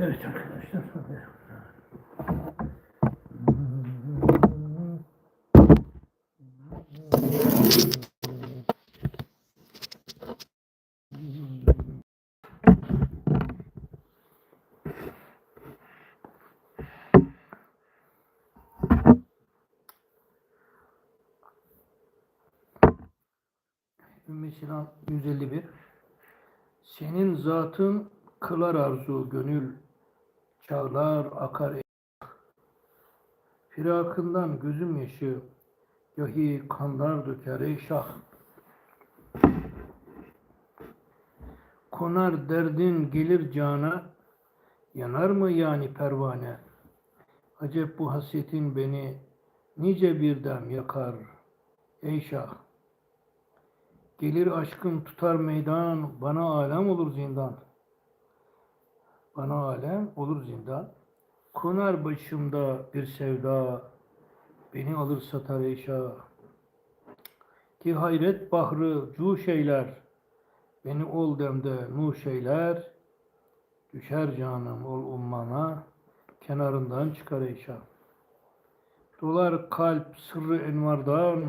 Evet arkadaşlar. Ümmü Sinan 151 Senin zatın kılar arzu gönül Çağlar akar Firakından gözüm yaşı Gahi kanlar döker ey şah. Konar derdin gelir cana Yanar mı yani pervane? Acep bu hasretin beni Nice bir dem yakar Ey şah. Gelir aşkın tutar meydan, bana alem olur zindan. Bana alem olur zindan. Konar başımda bir sevda, beni alır satar eşa. Ki hayret bahrı cuş eyler, beni ol demde nuş eyler. Düşer canım ol ummana, kenarından çıkar eşa. Dolar kalp sırrı envardan,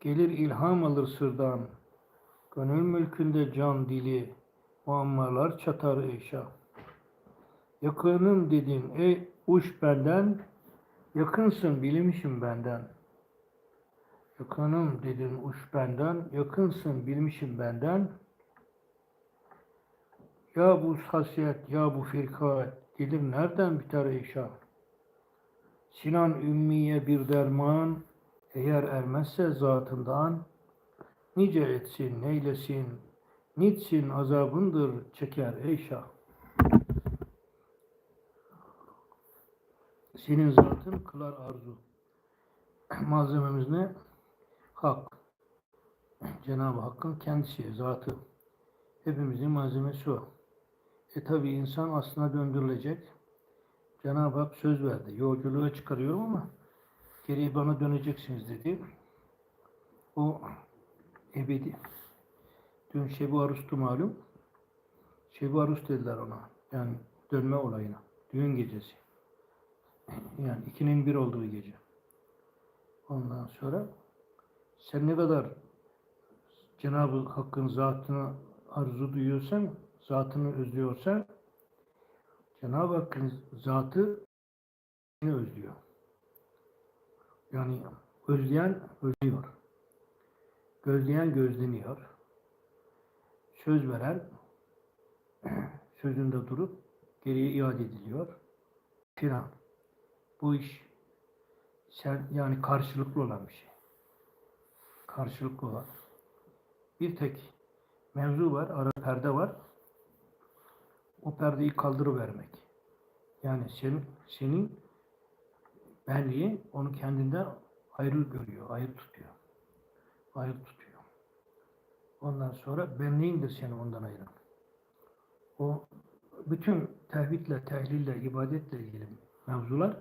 Gelir ilham alır sırdan. Gönül mülkünde can dili. Muammalar çatar eşa. Yakınım dedin ey uç benden. Yakınsın bilmişim benden. Yakınım dedin uç benden. Yakınsın bilmişim benden. Ya bu hasret ya bu firka gelir nereden biter eşa? Sinan ümmiye bir derman, eğer ermezse zatından, nice etsin, neylesin, nitsin azabındır çeker ey şah. Senin zatın kılar arzu. Malzememiz ne? Hak. Cenab-ı Hakk'ın kendisi, zatı. Hepimizin malzemesi o. E tabi insan aslına döndürülecek. Cenab-ı Hak söz verdi. Yolculuğa çıkarıyorum ama geriye bana döneceksiniz dedi. O ebedi. Dün Şebu Arus'tu malum. Şebu Arus dediler ona. Yani dönme olayına. Düğün gecesi. Yani ikinin bir olduğu gece. Ondan sonra sen ne kadar Cenab-ı Hakk'ın zatını arzu duyuyorsan, zatını özlüyorsan Cenab-ı Hakk'ın zatı seni özlüyor. Yani özleyen özlüyor. Gözleyen gözleniyor. Söz veren sözünde durup geriye iade ediliyor. Filan. Bu iş sen yani karşılıklı olan bir şey. Karşılıklı olan. Bir tek mevzu var, ara perde var. O perdeyi kaldırıvermek. Yani senin, senin benliği onu kendinden ayrı görüyor, ayrı tutuyor. Ayrı tutuyor. Ondan sonra benliğin de seni ondan ayıran. O bütün tevhidle, tehlille, ibadetle ilgili mevzular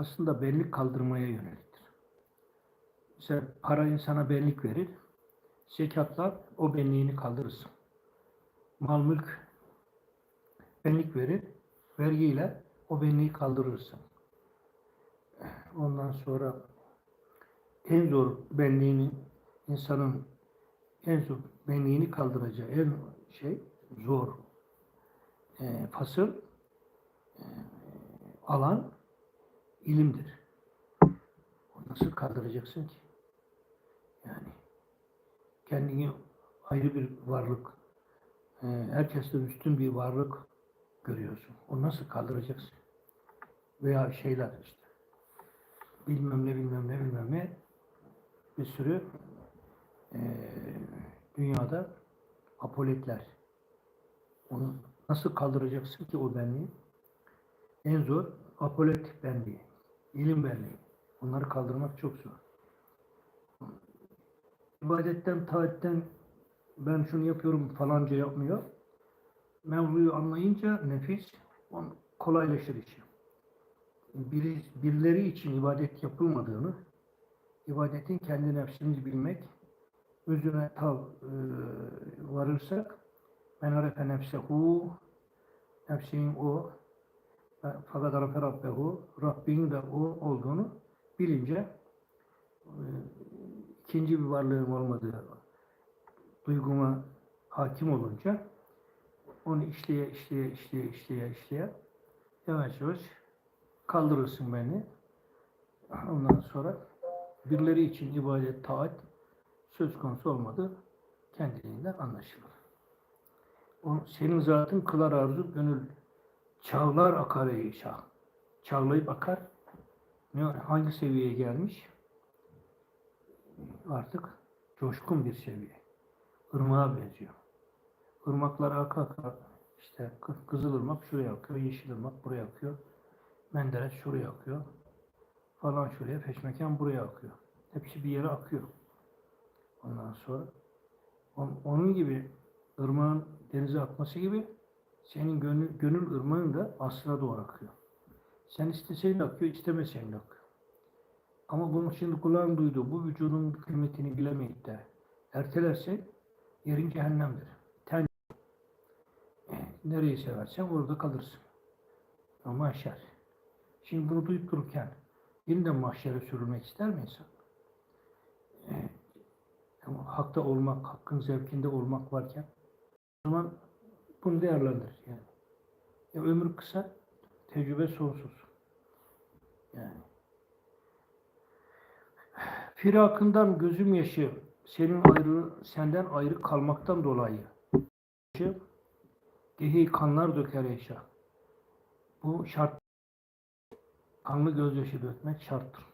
aslında benlik kaldırmaya yöneliktir. Mesela para insana benlik verir. Zekatla o benliğini kaldırırsın. Mal mülk benlik verir. Vergiyle o benliği kaldırırsın. Ondan sonra en zor benliğini insanın en zor benliğini kaldıracağı en şey zor e, fasıl e, alan ilimdir. O nasıl kaldıracaksın ki? Yani kendini ayrı bir varlık, e, herkesten üstün bir varlık görüyorsun. O nasıl kaldıracaksın? Veya şeyler işte bilmem ne bilmem ne bilmem ne bir sürü eee, dünyada apoletler. Onu nasıl kaldıracaksın ki o benliği? En zor apolet benliği, ilim benliği. Onları kaldırmak çok zor. İbadetten, taatten ben şunu yapıyorum falanca yapmıyor. Mevzuyu anlayınca nefis kolaylaşır işi biri, birileri için ibadet yapılmadığını, ibadetin kendi nefsimizi bilmek, özüne tav e, varırsak, men arefe nefsehu şeyin o. Fakat Rabbe Rabbehu, Rabbinin de o olduğunu bilince e, ikinci bir varlığın olmadığı duyguma hakim olunca onu işleye işleye işleye işleye işleye yavaş yavaş kaldırırsın beni. Ondan sonra birileri için ibadet, taat söz konusu olmadı. Kendiliğinden anlaşılır. O, senin zatın kılar arzu gönül çağlar akar ey şah. Çağlayıp akar. Ne, hangi seviyeye gelmiş? Artık coşkun bir seviye. Irmağa benziyor. Irmaklar aka aka işte Kı- Kızılırmak şuraya akıyor, Yeşilırmak buraya akıyor. Menderes şuraya akıyor. Falan şuraya, Peşmekan buraya akıyor. Hepsi bir yere akıyor. Ondan sonra on- onun gibi ırmağın denize akması gibi senin gönül, gönül ırmağın da aslına doğru akıyor. Sen istesen de akıyor, istemesen de akıyor. Ama bunun şimdi kulağın duyduğu bu vücudun kıymetini bilemeyip de ertelersen yerin cehennemdir. Ten nereyi seversen orada kalırsın. Ama mahşer. Şimdi bunu duyup dururken yeniden mahşere sürülmek ister mi insan? Ama hakta olmak, hakkın zevkinde olmak varken o zaman bunu değerlendir yani. Ya ömür kısa, tecrübe sonsuz. Yani. Firakından gözüm yaşı, senin ayrı, senden ayrı kalmaktan dolayı. Gehi kanlar döker yaşa. Bu şart. Kanlı gözyaşı dökmek şarttır.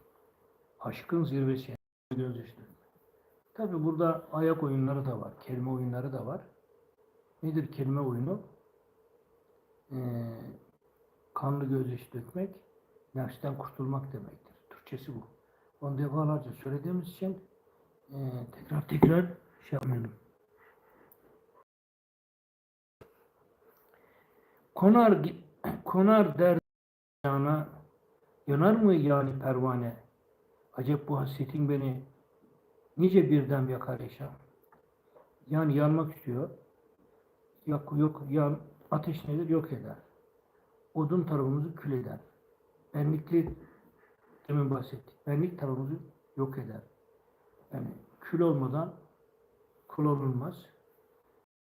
Aşkın zirvesi gözyaşı dökmek. Tabi burada ayak oyunları da var, kelime oyunları da var. Nedir kelime oyunu? Ee, kanlı gözyaşı dökmek, nefsten kurtulmak demektir. Türkçesi bu. Onu defalarca söylediğimiz için e, tekrar tekrar şey yapmayalım. Konar, konar der yana, yanar mı yani pervane? Acep bu hasretin beni nice birden yakar yaşa. Yani yanmak istiyor. Yok, yok, yan, ateş nedir? Yok eder. Odun tarafımızı kül eder. Benlikli demin bahsettik. Benlik tarafımızı yok eder. Yani kül olmadan kul olunmaz.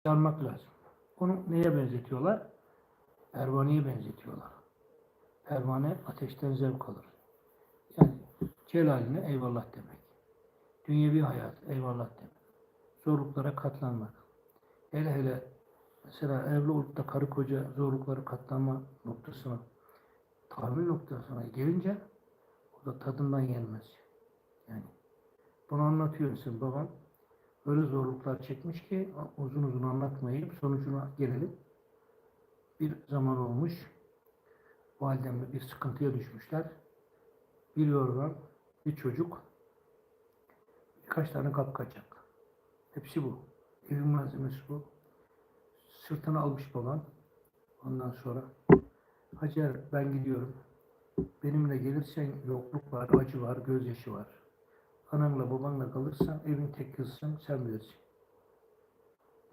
Yanmak lazım. Onu neye benzetiyorlar? Pervaneye benzetiyorlar. Pervane ateşten zevk alır. Yani celaline eyvallah demek. Dünyevi hayat eyvallah demek. Zorluklara katlanmak. Hele hele mesela evli olup da karı koca zorlukları katlanma noktasına, tahammül noktasına gelince o da tadından yenmez. Yani bunu anlatıyor musun babam? Öyle zorluklar çekmiş ki uzun uzun anlatmayıp sonucuna gelelim. Bir zaman olmuş. Validemle bir sıkıntıya düşmüşler. Bir yorgan, bir çocuk, birkaç tane kapkacak. Hepsi bu. Evin malzemesi bu. Sırtına almış babam. Ondan sonra Hacer ben gidiyorum. Benimle gelirsen yokluk var, acı var, gözyaşı var. Ananla babanla kalırsan evin tek kızısın, sen bilirsin.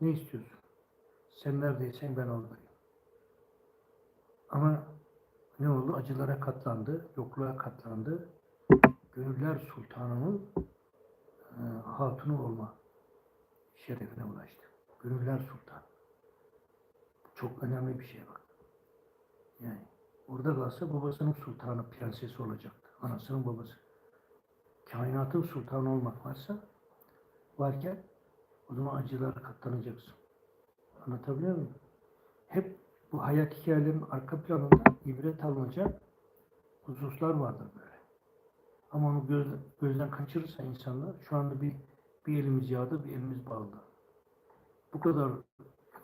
Ne istiyorsun? Sen neredeysen ben oradayım. Ama ne oldu? Acılara katlandı, yokluğa katlandı. Gönüller Sultanı'nın e, hatunu olma şerefine ulaştı. Gönüller Sultan. Çok önemli bir şey bak. Yani orada kalsa babasının sultanı, prensesi olacaktı. Anasının babası. Kainatın sultanı olmak varsa varken o zaman acılara katlanacaksın. Anlatabiliyor muyum? Hep bu hayat hikayelerinin arka planında ibret alınacak hususlar vardır böyle. Ama onu göz, gözden kaçırırsa insanlar şu anda bir, bir elimiz yağda bir elimiz bağlı. Bu kadar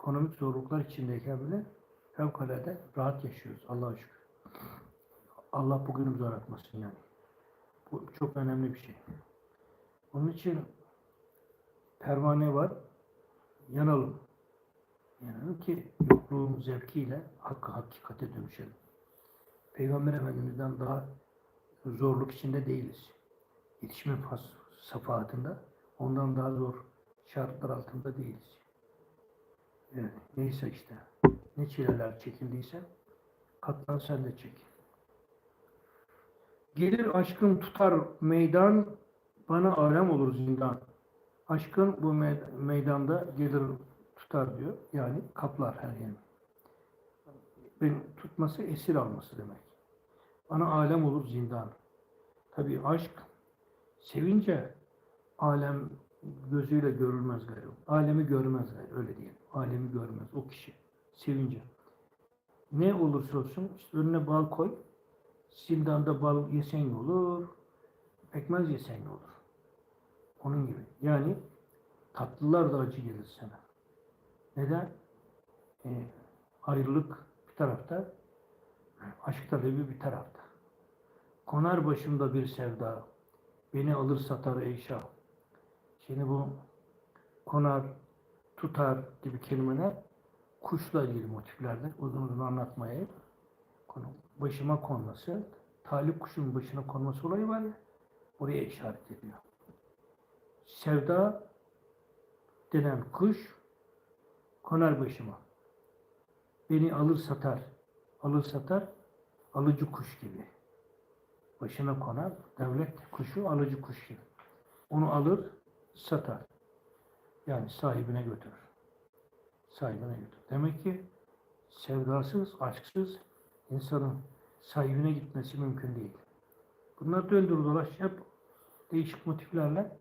ekonomik zorluklar içindeyken bile fevkalade rahat yaşıyoruz Allah'a şükür. Allah bugünümüzü aratmasın yani. Bu çok önemli bir şey. Onun için pervane var, yanalım. Yanalım ki yokluğun zevkiyle hakkı hakikate dönüşelim. Peygamber Efendimiz'den daha zorluk içinde değiliz. Yetişme safahatında ondan daha zor şartlar altında değiliz. Neyse işte. Ne çileler çekildiyse katlan sen de çek. Gelir aşkın tutar meydan, bana alem olur zindan. Aşkın bu me- meydanda gelir tutar diyor. Yani kaplar her yerini. Beni tutması esir alması demek. Bana alem olur zindan. Tabii aşk sevince alem gözüyle görülmez gayrı. Alemi görmez gayrı, öyle diyelim. Alemi görmez o kişi sevince. Ne olursa olsun işte önüne bal koy. Zindanda bal yesen ne olur, pekmez yesen ne olur. Onun gibi. Yani tatlılar da acı gelir sana. Neden? Ee, ayrılık bir tarafta, aşk talebi bir tarafta. Konar başımda bir sevda, beni alır satar ey şah. Şimdi bu konar, tutar gibi kelimeler kuşla ilgili motiflerdir. Uzun uzun anlatmaya konu başıma konması, talip kuşun başına konması olayı var ya, oraya işaret ediyor. Sevda denen kuş konar başıma. Beni alır satar. Alır satar, alıcı kuş gibi. Başına konar, devlet kuşu alıcı kuş gibi. Onu alır, satar. Yani sahibine götürür. Sahibine götürür. Demek ki sevdasız, aşksız insanın sahibine gitmesi mümkün değil. Bunlar döndür dolaş hep değişik motiflerle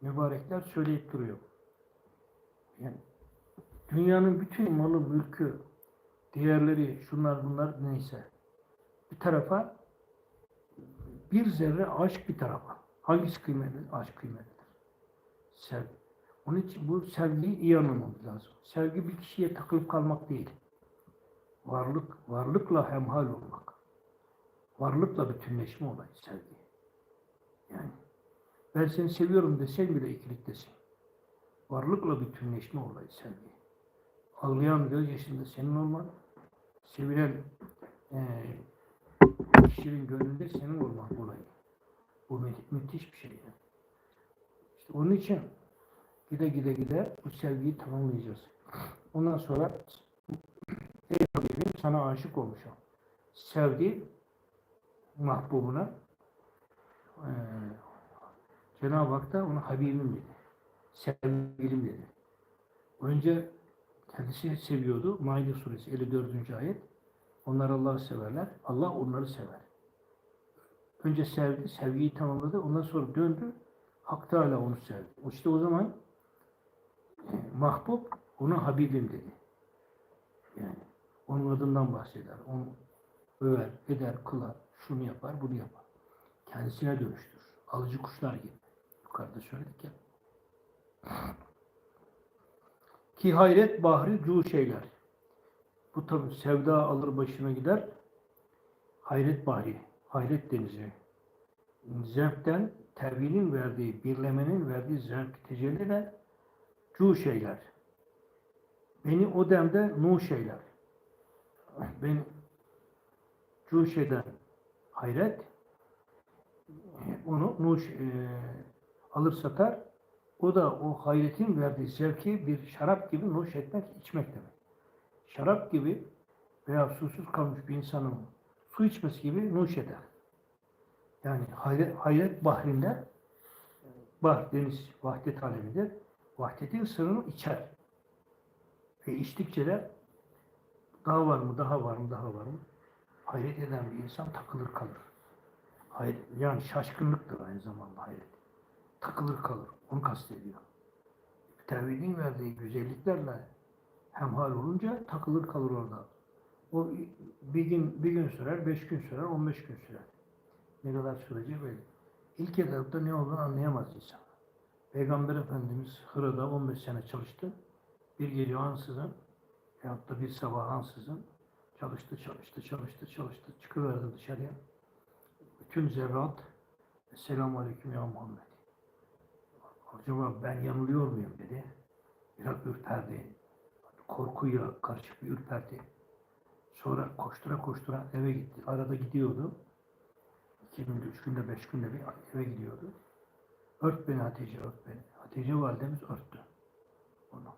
mübarekler söyleyip duruyor. Yani dünyanın bütün malı, mülkü, değerleri, şunlar bunlar neyse bir tarafa bir zerre aşk bir tarafa. Hangisi kıymetli? Aşk kıymetlidir. Sevgi. Onun için bu sevgiyi iyi anlamamız lazım. Sevgi bir kişiye takılıp kalmak değil. Varlık, varlıkla hemhal olmak. Varlıkla bütünleşme olayı sevgi. Yani ben seni seviyorum desen bile ikiliktesin. Varlıkla bütünleşme olayı sevgi. Ağlayan gözyaşında senin olman, sevilen eee kişinin gönlünde senin olman olayı. Bu mü- müthiş bir şey. Yani. İşte onun için gide gide gide bu sevgiyi tamamlayacağız. Ondan sonra ey Habibim sana aşık olmuşum. Sevdi mahbubuna eee Cenab-ı Hak da ona Habibim dedi. Sevgilim dedi. Önce kendisi seviyordu. Maide suresi 54. ayet. Onlar Allah'ı severler. Allah onları sever. Önce sevdi, sevgiyi tamamladı. Ondan sonra döndü. Hak Teala onu sevdi. İşte o zaman mahbub ona Habibim dedi. Yani onun adından bahseder. Onu över, eder, kılar, şunu yapar, bunu yapar. Kendisine dönüştür. Alıcı kuşlar gibi. Yukarıda söyledik ya. Ki hayret bahri cu şeyler. Bu tabi sevda alır başına gider. Hayret bahri, hayret denizi. Zevkten tevhinin verdiği, birlemenin verdiği zevk tecelli cu şeyler. Beni o demde nu şeyler. Beni cu şeyden hayret, onu nuş e, alır satar. O da o hayretin verdiği zevki bir şarap gibi nuş etmek, içmek demek. Şarap gibi veya susuz kalmış bir insanın su içmesi gibi nuş eder. Yani hayret, hayret bahrinde bahr deniz vahdet alemidir. Vahdetin sırrını içer. Ve içtikçe de daha var mı, daha var mı, daha var mı? Hayret eden bir insan takılır kalır. Hayır, yani şaşkınlıktır aynı zamanda hayret. Takılır kalır. Onu kastediyor. Tevhidin verdiği güzelliklerle hemhal olunca takılır kalır orada. O bir gün bir gün sürer, beş gün sürer, on beş gün sürer. Ne kadar süreceği belli. İlk etapta ne olduğunu anlayamaz insan. Peygamber Efendimiz Hıra'da 15 sene çalıştı. Bir gece ansızın, veyahut da bir sabah ansızın çalıştı, çalıştı, çalıştı, çalıştı. Çıkıverdi dışarıya. Bütün zerrat Esselamu Aleyküm ya Muhammed. Acaba ben yanılıyor muyum dedi. Biraz ürperdi. Korkuyla karışık bir ürperdi. Sonra koştura koştura eve gitti. Arada gidiyordu. İki günde, üç günde, beş günde bir eve gidiyordu. Ört beni Hatice, ört beni. Hatice validemiz örttü onu.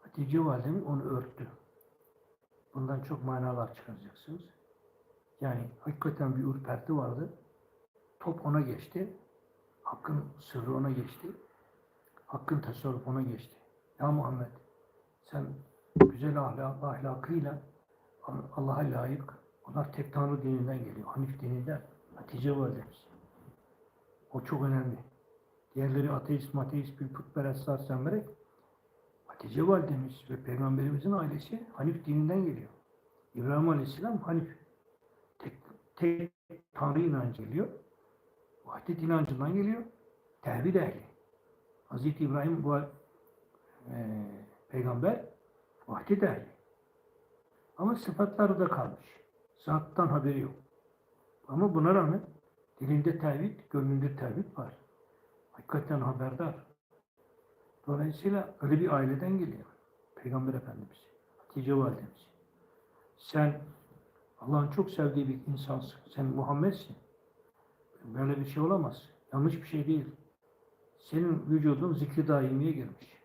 Hatice validemiz onu örttü. Bundan çok manalar çıkaracaksınız. Yani hakikaten bir ürperti vardı. Top ona geçti. Hakkın sırrı ona geçti. Hakkın tasarrufu ona geçti. Ya Muhammed sen güzel ahlak, ahlakıyla Allah'a layık. Onlar tek tanrı dininden geliyor. Hanif dininden. Hatice validemiz. O çok önemli. Diğerleri ateist, mateist, bir putperest, sarsemberek. Hatice validemiz ve peygamberimizin ailesi Hanif dininden geliyor. İbrahim Aleyhisselam Hanif. Tek, tek Tanrı inancı geliyor. Vahdet inancından geliyor. Tevhid ehli. Hazreti İbrahim bu e, peygamber vahdet ehli. Ama sıfatları da kalmış. Zattan haberi yok. Ama buna rağmen dilinde tevhid, gönlünde tevhid var. Hakikaten haberdar. Dolayısıyla öyle bir aileden geliyor. Peygamber Efendimiz. Hatice Validemiz. Sen Allah'ın çok sevdiği bir insansın. Sen Muhammed'sin. Böyle bir şey olamaz. Yanlış bir şey değil. Senin vücudun zikri daimiye girmiş.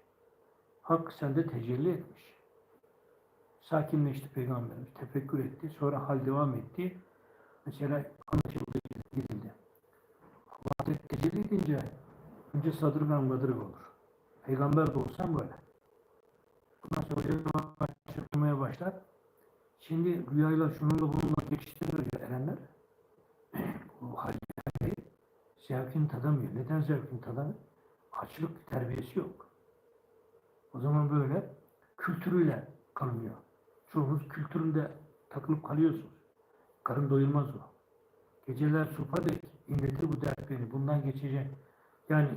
Hak sende tecelli etmiş. Sakinleşti Peygamberimiz. Tefekkür etti. Sonra hal devam etti. Mesela anlaşıldı gidildi. Vahdet tecelli edince önce sadırgan vadırg olur. Peygamber de olsan böyle. Bundan sonra açıklamaya başlar. Şimdi rüyayla şununla bununla geçiştiriyor ya erenler. Bu halde zevkini tadamıyor. Neden zevkini tadamıyor? Açlık terbiyesi yok. O zaman böyle kültürüyle kalınıyor. Çoğunuz kültüründe takılıp kalıyorsunuz. Karın doyulmaz o. Geceler sopa dek inletir bu dert beni. Bundan geçecek. Yani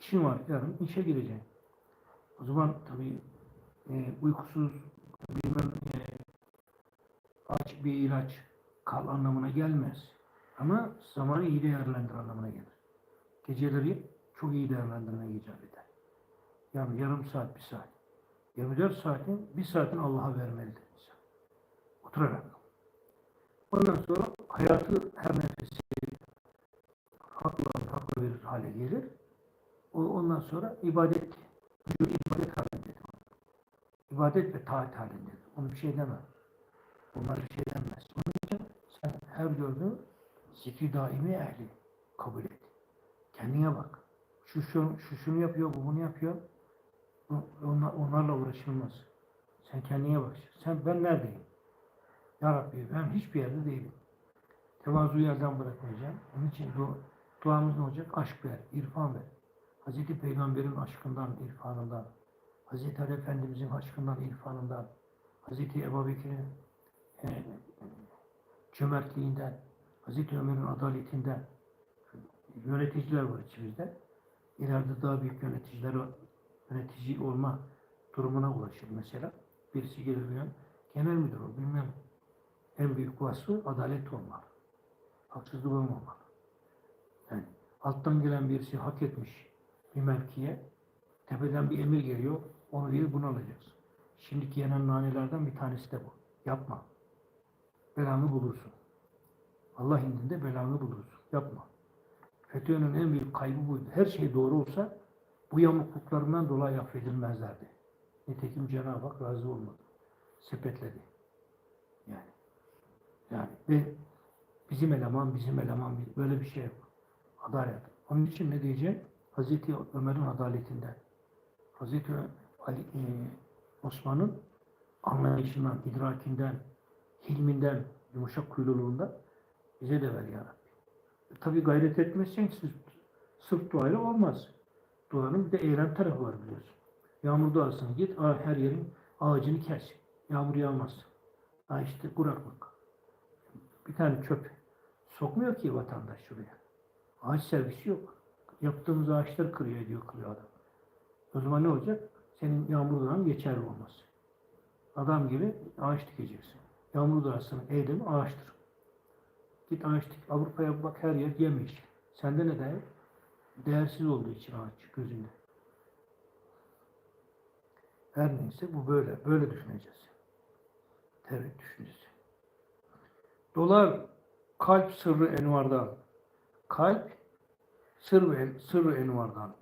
işin var yarın işe gireceksin. O zaman tabii e, uykusuz bilmem e, aç bir ilaç kal anlamına gelmez. Ama zamanı iyi değerlendir anlamına gelir. Geceleri çok iyi değerlendirmeye icap eder. Yani yarım saat, bir saat. 24 saatin, bir saatin Allah'a vermelidir insan. Oturarak. Ondan sonra hayatı her nefesi hakla, hakla verir hale gelir. Ondan sonra ibadet, vücudu ibadet halindedir. İbadet ve taat halindedir. Onu bir şey demem. Bunlar bir şey denmez. Onun için sen her gördüğün zikri daimi ehli kabul et. Kendine bak. Şu, şu, şu şunu yapıyor, bu bunu yapıyor. Onlar, onlarla uğraşılmaz. Sen kendine bak. Sen ben neredeyim? Ya Rabbi ben hiçbir yerde değilim. Tevazuyu yerden bırakmayacağım. Onun için du duamız ne olacak? Aşk ver, irfan ver. Hazreti Peygamber'in aşkından, irfanından, Hazreti Ali Efendimiz'in aşkından, irfanından, Hazreti Ebu Bekir'in e, cömertliğinden, Hazreti Ömer'in adaletinden yöneticiler var içimizde. İleride daha büyük yöneticiler yönetici olma durumuna ulaşır mesela. Birisi gelir diyor, genel müdür ol, bilmem. En büyük vasfı adalet olmalı. Haksızlık olmamalı. Yani alttan gelen birisi hak etmiş bir mevkiye, tepeden bir emir geliyor, onu değil bunu alacaksın. Şimdiki yenen nanelerden bir tanesi de bu. Yapma. Belanı bulursun. Allah indinde belanı bulursun. Yapma. FETÖ'nün en büyük kaybı buydu. Her şey doğru olsa bu yamukluklarından dolayı affedilmezlerdi. Nitekim Cenab-ı Hak razı olmadı. Sepetledi. Yani. Yani ve bizim eleman, bizim eleman böyle bir şey yok. Adalet. Onun için ne diyeceğim? Hazreti Ömer'in adaletinden, Hazreti Ali, e, Osman'ın anlayışından, idrakinden, hilminden, yumuşak huyluluğundan bize de ver ya Rabbi. E, tabii gayret etmezsen sırf duayla olmaz. Duanın bir de eylem tarafı var biliyorsun. Yağmur duasına git, her yerin ağacını kes. Yağmur yağmaz. Ha işte kuraklık. Bir tane çöp sokmuyor ki vatandaş şuraya. Ağaç servisi yok. Yaptığımız ağaçları kırıyor ediyor kırıyor adam. O zaman ne olacak? Senin yağmur duan geçerli olmaz. Adam gibi ağaç dikeceksin. Yağmur duasının eylemi ağaçtır. Git ağaç dik. Avrupa'ya bak her yer yemiş. Sende ne değer? Değersiz olduğu için ağaç gözünde. Her neyse bu böyle. Böyle düşüneceğiz. Tevhid düşüncesi. Dolar kalp sırrı envardan. Kalp sır ve sırrı envardan.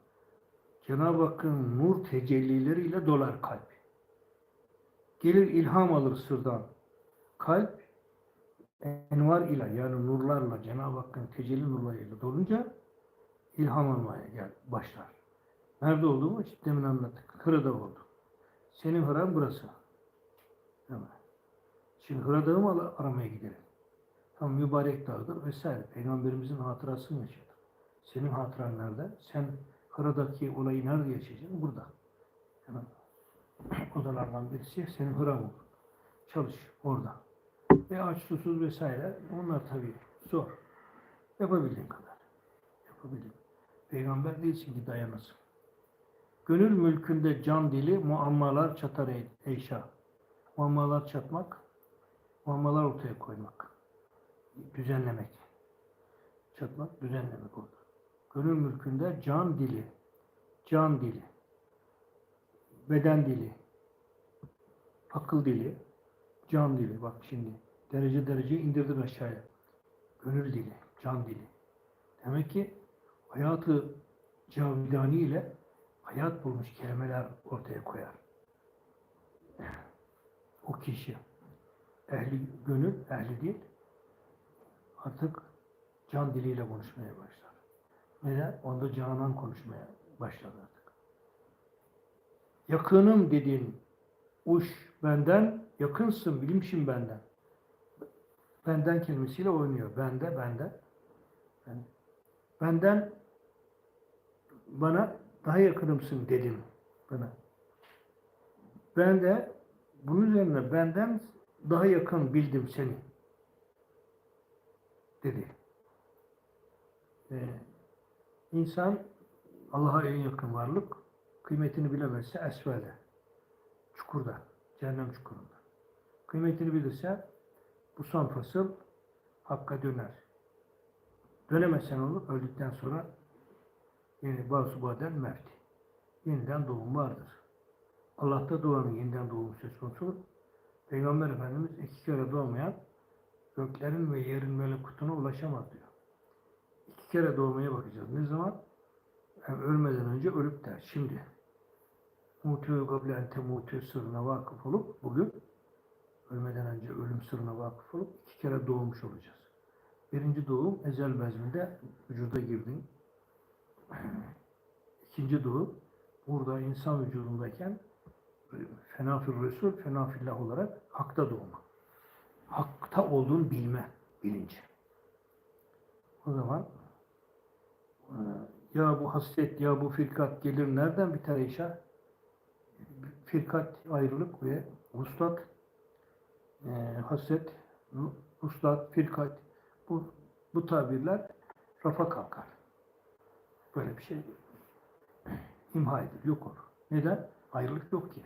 Cenab-ı Hakk'ın nur tecellileriyle dolar kalp. Gelir ilham alır sırdan. Kalp envar ile yani nurlarla Cenab-ı Hakk'ın tecelli nurlarıyla dolunca ilham almaya gel başlar. Nerede olduğumu işte demin anlattık. Hıra'da oldu. Senin Hıran burası. Hemen. Şimdi Hıra Dağı mı ara- aramaya gidelim? Tam mübarek dağdır vesaire. Peygamberimizin hatırasını yaşadık. Senin hatıran nerede? Sen Hıra'daki olayı nerede yaşayacaksın? Burada. Yani odalardan birisi senin Hıra olur. Çalış orada. Ve aç susuz vesaire. Onlar tabii zor. Yapabildiğin kadar. Yapabildiğin. Peygamber değilsin ki dayanasın. Gönül mülkünde can dili muammalar çatar ey, eyşa. Muammalar çatmak, muammalar ortaya koymak. Düzenlemek. Çatmak, düzenlemek orada. Gönül mülkünde can dili, can dili, beden dili, akıl dili, can dili. Bak şimdi derece derece indirdik aşağıya. Gönül dili, can dili. Demek ki hayatı cavidani ile hayat bulmuş kelimeler ortaya koyar. O kişi ehli gönül, ehli değil artık can diliyle konuşmaya başlar. Neden? Onda canan konuşmaya başladı artık. Yakınım dediğin uş benden, yakınsın bilimşin benden. Benden kelimesiyle oynuyor. Bende, bende. Ben, benden bana daha yakınımsın dedim bana. Ben de bunun üzerine benden daha yakın bildim seni dedi. Ee, insan Allah'a en yakın varlık kıymetini bilemezse esvelde, çukurda, cehennem çukurunda. Kıymetini bilirse bu son fasıl hakka döner. Dönemezsen olur, öldükten sonra yani bazı baden mert. Yeniden doğum vardır. Allah'ta doğanın yeniden doğumu söz konusu. Peygamber Efendimiz iki kere doğmayan göklerin ve yerin melekutuna ulaşamaz diyor. İki kere doğmaya bakacağız. Ne zaman? Yani ölmeden önce ölüp der. Şimdi. Mutu gable ente sırrına vakıf olup bugün ölmeden önce ölüm sırrına vakıf olup iki kere doğmuş olacağız. Birinci doğum ezel bezminde vücuda girdin. İkinci doğum burada insan vücudundayken fenafir Resul, fenafillah olarak hakta doğma. Hakta olduğunu bilme bilinci. O zaman ya bu hasret ya bu firkat gelir nereden biter inşa? Firkat ayrılık ve vuslat e, hasret, vuslat, firkat bu, bu tabirler rafa kalkar. Böyle bir şey imha edilir, yok olur. Neden? Ayrılık yok ki.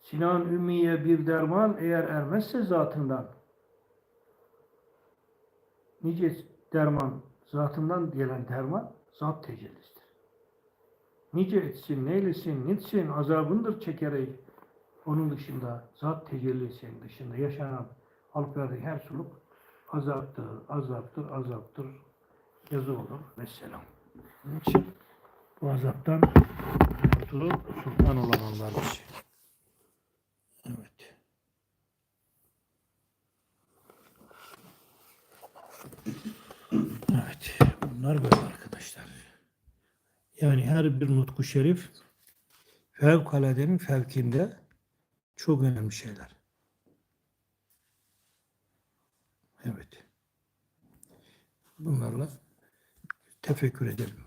Sinan Ümmiye bir derman eğer ermezse zatından nice derman zatından gelen derman zat tecellisidir. Nice etsin, neylesin, nitsin, azabındır çekerek onun dışında zat tecellisinin dışında yaşanan halklardaki her suluk azaptır, azaptır, azaptır yazı olur. Vesselam. Onun için bu azaptan kurtulup sultan olan onlardır. Evet. Evet. Bunlar böyle arkadaşlar. Yani her bir nutku şerif fevkaladenin fevkinde çok önemli şeyler. Evet. Bunlarla tefekkür edelim.